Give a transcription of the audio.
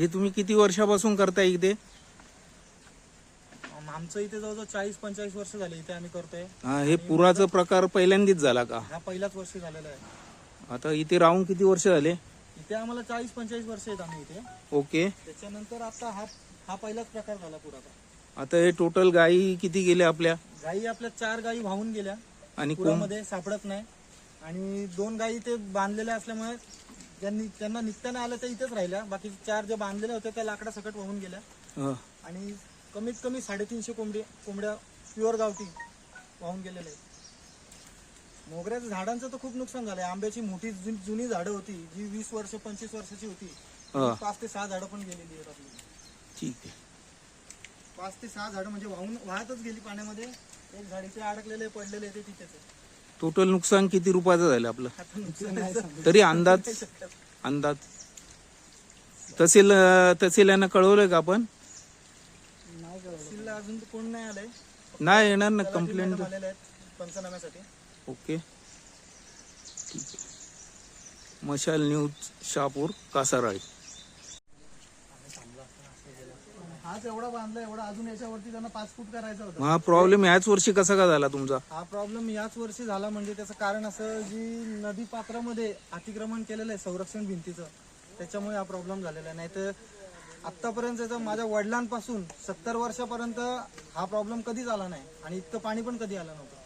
हे तुम्ही किती वर्षापासून करताय इथे? आम- आमचं इथे जवळजवळ चाळीस पंचेचाळीस वर्ष झाले इथे आम्ही करतोय. हा, हे पुराचा प्रकार पहिल्यांदाच झाला का? हा पहिलाच वर्ष झालेला आहे. आता इथे राहून किती वर्ष झाले? इथे आम्हाला चाळीस पंचेचाळीस वर्ष आहेत आम्ही इथे. ओके. त्याच्यानंतर आता हा हा पहिलाच प्रकार झाला पुराचा. आता हे टोटल गायी किती गेल्या आपल्या? गायी आपल्या चार गायी वाहून गेल्या. आणि पुरामध्ये सापडत नाही. आणि दोन गायी ते बांधलेल्या असल्यामुळे ज्यांनी त्यांना निघताना आलं त्या इथेच राहिल्या. बाकी चार ज्या बांधलेल्या होत्या त्या लाकडा सकट वाहून गेल्या. हा. आणि कमीत कमी साडेतीनशे कोंबडी कोंबड्या प्युअर गावठी वाहून गेलेल्या आहेत. मोगऱ्याच्या झाडांचं तर खूप नुकसान झालंय. आंब्याची मोठी जुन- जुनी झाडं होती जी वीस वर्ष पंचवीस वर्षाची होती. हा. पाच ते सहा झाडं पण गेलेली आहेत आपली. ठीक आहे. पाच ते सहा झाडं म्हणजे वाहून वाहतच गेली पाण्यामध्ये. एक झाड इथे अडकलेले पडलेले ते तिथेच आहे. टोटल नुकसान किती रुपयाचं झालं आपलं? तरी अंदाज अंदाज. तहसील तहसील यांना कळवलंय का आपण? अजून कोण नाही आलंय नाही येणार ना कंप्लेंट पंचनाम्यासाठी ओके. ठीक आहे. मशाल न्यूज शहापूर कासाराळी. हाच एवढा बांधला एवढा अजून याच्यावरती त्यांना पाच फूट करायचा होता. हा प्रॉब्लेम याच वर्षी कसा का झाला तुमचा? हा प्रॉब्लेम याच वर्षी झाला म्हणजे त्याचं कारण असं जी नदी पात्रामध्ये अतिक्रमण केलेलं आहे संरक्षण भिंतीचं त्याच्यामुळे हा प्रॉब्लेम झालेला आहे. नाहीतर आतापर्यंत माझ्या वडिलांपासून सत्तर वर्षापर्यंत हा प्रॉब्लेम कधीच आला नाही आणि इतकं पाणी पण कधी आलं नव्हतं.